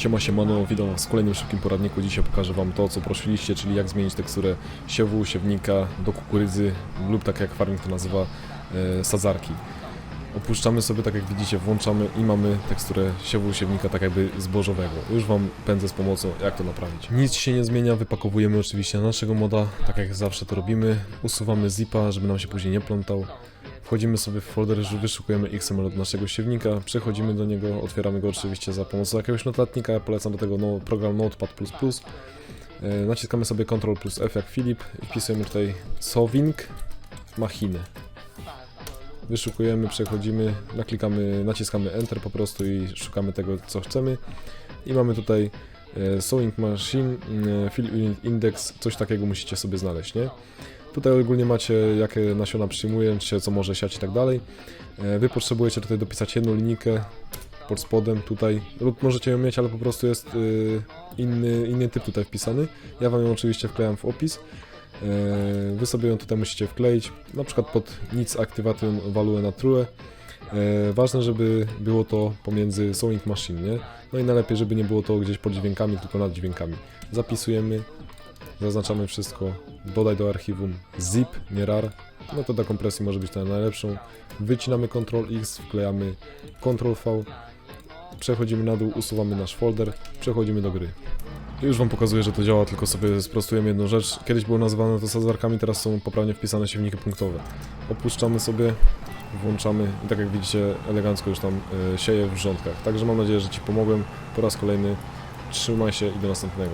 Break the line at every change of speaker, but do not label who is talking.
Siema siemano, witam was w kolejnym szybkim poradniku. Dzisiaj pokażę wam to, co prosiliście, czyli jak zmienić teksturę siewu, siewnika do kukurydzy lub tak jak farming to nazywa, e, sadzarki. Opuszczamy sobie, tak jak widzicie, włączamy i mamy teksturę siewu, siewnika tak jakby zbożowego. Już wam pędzę z pomocą, jak to naprawić. Nic się nie zmienia, wypakowujemy oczywiście na naszego moda, tak jak zawsze to robimy. Usuwamy zipa, żeby nam się później nie plątał. Wchodzimy sobie w folder, wyszukujemy XML od naszego siewnika, przechodzimy do niego, otwieramy go oczywiście za pomocą jakiegoś notatnika, ja polecam do tego no, program Notepad++. E, naciskamy sobie Ctrl plus F jak Filip i wpisujemy tutaj Sowing Machine. Wyszukujemy, przechodzimy, naklikamy, naciskamy Enter po prostu i szukamy tego co chcemy. I mamy tutaj e, Sewing Machine, e, Fill Index, coś takiego musicie sobie znaleźć, nie? Tutaj ogólnie macie jakie nasiona przyjmujecie, co może siać i tak dalej. E, Wy potrzebujecie tutaj dopisać jedną linijkę pod spodem tutaj, lub możecie ją mieć, ale po prostu jest y, inny, inny typ tutaj wpisany. Ja Wam ją oczywiście wklejam w opis. E, Wy sobie ją tutaj musicie wkleić, na przykład pod nic activation value na true. E, Ważne, żeby było to pomiędzy sewing machine, nie? No i najlepiej, żeby nie było to gdzieś pod dźwiękami, tylko nad dźwiękami. Zapisujemy, zaznaczamy wszystko, dodaj do archiwum zip, nie rar, no to do kompresji może być ta najlepszą. Wycinamy Ctrl X, wklejamy Ctrl V, przechodzimy na dół, usuwamy nasz folder, przechodzimy do gry. Już wam pokazuję, że to działa, tylko sobie sprostujemy jedną rzecz. Kiedyś było nazywane to sadzarkami, teraz są poprawnie wpisane siewniki punktowe. Opuszczamy sobie, włączamy i tak jak widzicie elegancko już tam y, sieje w rządkach. Także mam nadzieję, że Ci pomogłem. Po raz kolejny trzymaj się i do następnego.